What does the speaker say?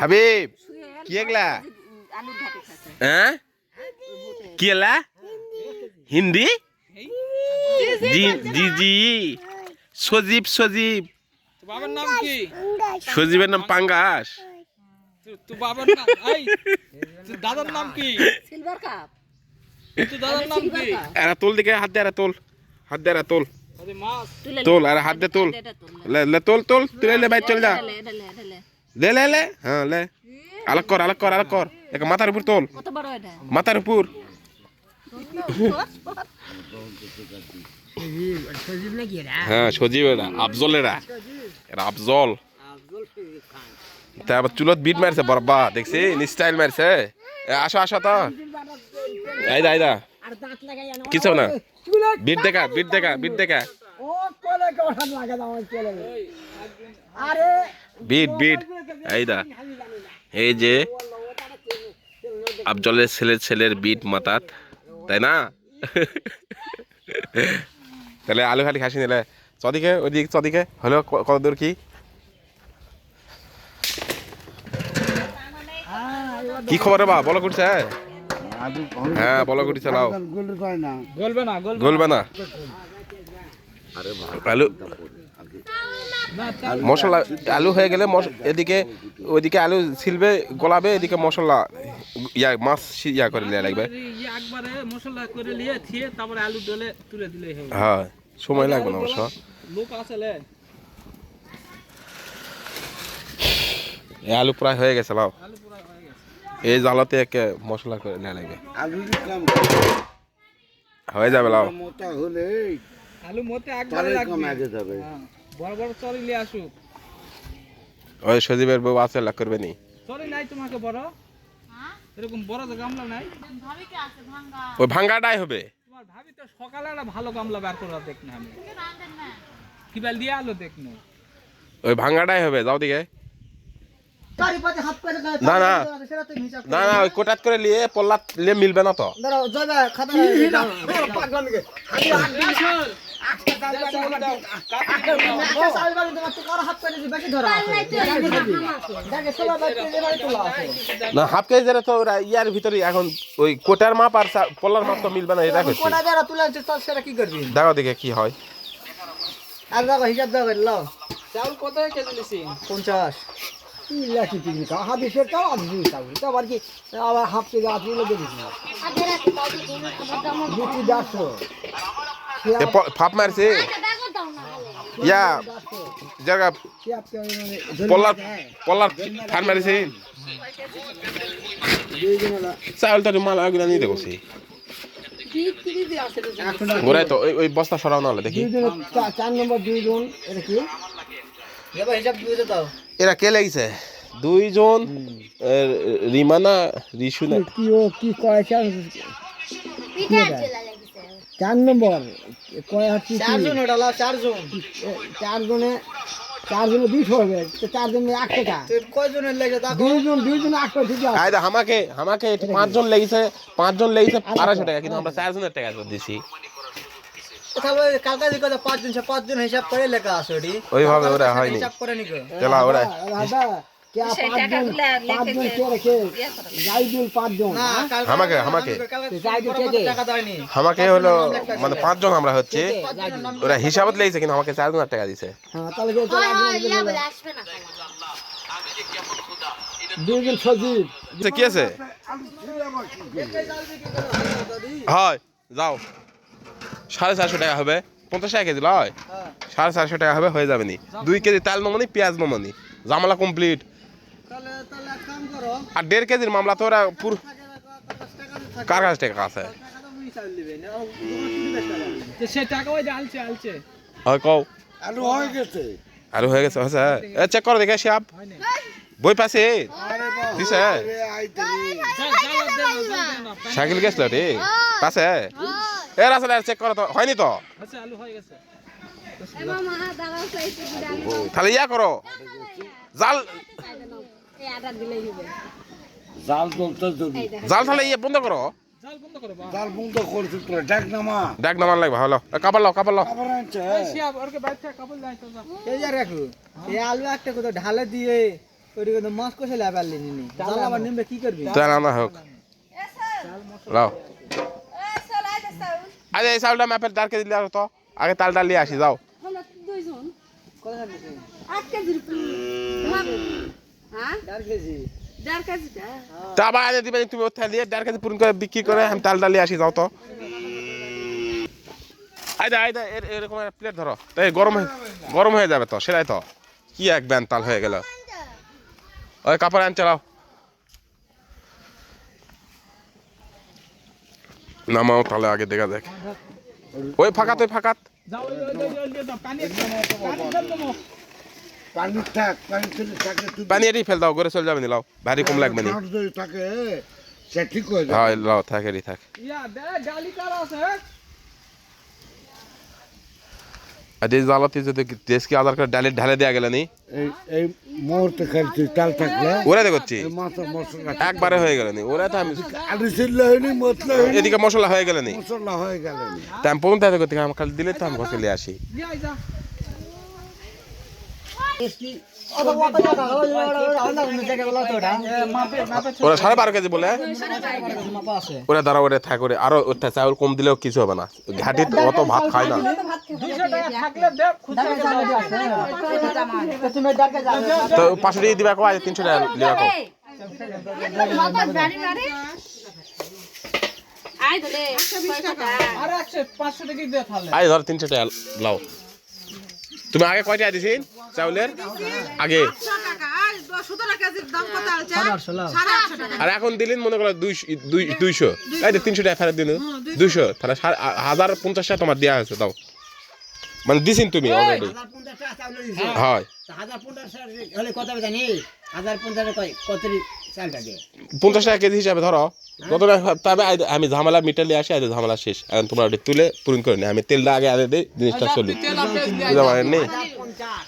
হাবিব কি এগুলা খাচ্ছে। হ্যাঁ? কি এলা হিন্দি? জি জি জি। সজীব সজীব। বাবার নাম কি? সজীবের নাম পাঙ্গাস। তোর বাবার নাম এই তোর দাদার নাম কি? সিলভার কাপ তোর দাদার নাম কি? এরা তোল দিকে হাত দে এরা তোল। হাত দে আরে তুলে তোল আর হাত দে তোল। লে লে তোল তোল। তুলে লে ভাই চল যা। লে লে লে। হ্যাঁ লে। আলাক কর আলাক কর আলাক কর। এক মাথার উপর তোল। মাথার উপর। হ্যাঁ সজীব এরা আফজল এরা। এরা আফজল। তারপর চুলত বিট মারছে বরবা দেখছি স্টাইল মারছে। এ, আসো আসো তো। আইদা আইদা কিছু না। বিট দেখা বিট দেখা বিট দেখা। Bit bit. আইদা এই যে আফজলের ছেলের ছেলের বিট মাতাত তাই না? তাহলে আলু খালি খাসি নিলে। চদিকে ওইদিক চদিকে। হলো কত দূর কি? কি খবর বা? বলো করছে হ্যাঁ? বলো করছে লাও। গলবে না গলবে গলবে না আলু মশলা আলু হয়ে গেলে মশ- এদিকে ওইদিকে আলু ছিলবে গলাবে এদিকে মশলা ইয়া মাছ ইয়া করে লিয়া লাগবে। ইয়ে একবারে মশলা করে নিয়ে থিয়ে তারপরে আলু ডলে তুলে দিলেই হ্যাঁ সময় লাগবে না অবশ্য। লোক আলু প্রায় হয়ে গেছে লাও। আলু পুরা হয়ে গেছে। এই জালতে একে মশলা করে লিয়া লাগবে। হয়ে যাবে লাও। মোটা হলে আলু মতে একবারে কম আগে যাবে। হ্যাঁ, বড় বড় চরি নিয়ে আসুক। ওই সজীবের বউ আছে লাগ করবে নি। চরি নাই তোমাকে বড়? এরকম বড় তো গামলা নাই? ওই ভাঙ্গাটাই হবে। তোমার ভাবি তো সকালে একটা ভালো গামলা বের করে দেখ না আমি। কি বেল দিয়ে আলো দেখ না। ওই ভাঙ্গাটাই হবে যাও দিকে চারি পাতে হাত করে গায়ে না, না। সেটা তুমি হিসাব না না ওই কোটাত করে নিয়ে পল্লা নিয়ে মিলবে না তো। না হাফ কেজি ধরে তো ওরা ইয়ার ভিতরে এখন ওই কোটার মাপ আর পল্লার মাপ তো মিলবে না এটা কোটা যারা তুলে আনছে তো সেটা কি করবি? দেখো দেখে কি হয়। আর দেখো হিসাব দেখো লাও। চাউল কত কেজি নিছি পঞ্চাশ। লাখি তুমি খাও হাদিসের তাও আদিস খাও তো আবার কি আবার হাফ কেজি আট কিলো দেবি দুটি দেড়শো ফাপ মারছে। ইয়া জায়গা পল্লার পল্লার ফার মারিছে। চাউল তো মাল আগুনা নিয়ে দেখছি গোড়াই তো ওই- ওই বস্তা সরাও নাহলে দেখি। চার নম্বর দুইজন এটা কি? হিসাব বুঝে দাও। এরা কে লাগিছে? দুইজন রিমানা রিসু না। কি ও কি কয় চার চার নম্বর। কয় হচ্ছে চারজন ওটা লাও চারজন। চারজনে চারজনে দুইশো হবে তো চারজনে এক টাকা কয়জনের লেগে দুইজন দুইজন এক টাকা ঠিক আছে আমাকে আমাকে পাঁচজন লেগেছে পাঁচজন লেগেছে আড়াইশো টাকা কিন্তু আমরা চারজনের টাকা দিছি। তাহলে কালকে দিকে তো পাঁচজন সে পাঁচজন হিসাব করে লেখা আছে ওটি। ওইভাবে ওরা হয়নি। হিসাব করে নিকো চলা ওরা সেই টাকাগুলো লেখে না কালকে আমাকে হলো মানে পাঁচজন আমরা হচ্ছে ওরা হিসাবত লেগেছে কিন্তু আমাকে চার হাজার টাকা দিছে হ্যাঁ আচ্ছা, কি আছে? হয় যাও। সাড়ে চারশো টাকা হবে পঞ্চাশ টাকা কেজি লয় সাড়ে চারশো টাকা হবে হয়ে যাবে নি দুই কেজি তেল নমনি পেঁয়াজ নমনি জামালা কমপ্লিট আর দেড় কেজির মামলা তো ওরা পুরো কার কাছ টাকা আছে তো সে টাকা ওই যে আলছে আলছে হয় কও আলু হয়ে গেছে হয়ে হয়েছে এ চেক করো দেখে শিয়াব বই পাশে দিছে। সাইকেল গেছিল রে পাশে এ রাসেল চেক করো তো হয়নি তো? আচ্ছা আলু হয়ে গেছে। তাহলে ইয়া করো। জাল জাল তুলতে জাল তাহলে ইয়ে বন্ধ করো। জাল বন্ধ করে বা জাল বন্ধ করছে তো ডাক নামা ডাক নামান লাগবে হলো কাপড় লাও কাপড় লাও। এই যা। রাখো এই আলু একটা কোথাও ঢালে দিয়ে ওইটা কিন্তু মাছ কষে লিনি জাল আবার নিমবে কি করবি? আনা হোক। লাও। আরে এই চাউলটা ম্যাপের দাঁড় কেজি লিয়ে তো। আগে তাল ডাল নিয়ে আসি যাও। হ্যাঁ? কেজিটা? তা আবার দিবে তুমি ওর দিয়ে দেড় কেজি পূরণ করে বিক্রি করে আমি তাল নিয়ে আসি যাও তো। আইদা আইদা এর এরকম প্লেট ধরো। তাই গরম গরম হয়ে যাবে তো সেটাই তো। কি এক ব্যান তাল হয়ে গেল। ওই কাপড় আন চালাও নামাও তাহলে আগে দেখা দেখ। ওই ফাঁকাত ওই ফাঁকাত পানি ফেল দেবো পানি থাক পানি ছেলে থাকে তুই পানি এটি ফেল দাও ঘরে চলে যাবে নি লাও। ভারী কম লাগবে না। ঝাড় থাকে সে ঠিক যাবে। হ্যাঁ লাও থাকে থাক। দে গালি কার আছে আর এই জালাতে যদি দেশকে আধার কার্ড ডালে ঢালে দেওয়া গেলে নি? এই এই মুহূর্তে খাইছি তাল থাকলে ওরা দেখছি একবারে হয়ে গেল নি। ওরা তো আমি এদিকে মশলা হয়ে গেল নি। মশলা হয়ে গেল তা আমি পৌঁছতে কোথেকে আমার খালি দিলে তো আমি ঘরে আসি। ওরা সাড়ে বারো কেজি বলে। ওরা দ্বারা ওরা থাক, ওরে আরও চাউল কম দিলেও কিছু হবে না। ঘাটি অত ভাত খায় না। তো পাঁচশো টাকা দিবা কো, আজ তিনশো টাকা দিবা কো। আই ধরে, তিনশো টাকা লাও। তুমি আগে কয়টা দিছিন চাউলের? আগে। আর এখন দিলেন মনে করো দুইশো দুই- দুইশো। এই তিনশো টাকা ফেরত দিন দুইশো। তাহলে হাজার পঞ্চাশ টাকা তোমার দেওয়া হয়েছে দাও। মানে দিছিন তুমি অলরেডি দিছে হয় পঞ্চাশ টাকা কত কত কেজি হিসাবে ধরো। কত টাকা তবে আমি ঝামেলা মিটালে আসি আজ ঝামেলা শেষ। এখন তোমরা তুলে পূরণ করে নি। আমি তেলটা আগে আগে দিই জিনিসটা চলি। বুঝতে পারেন নি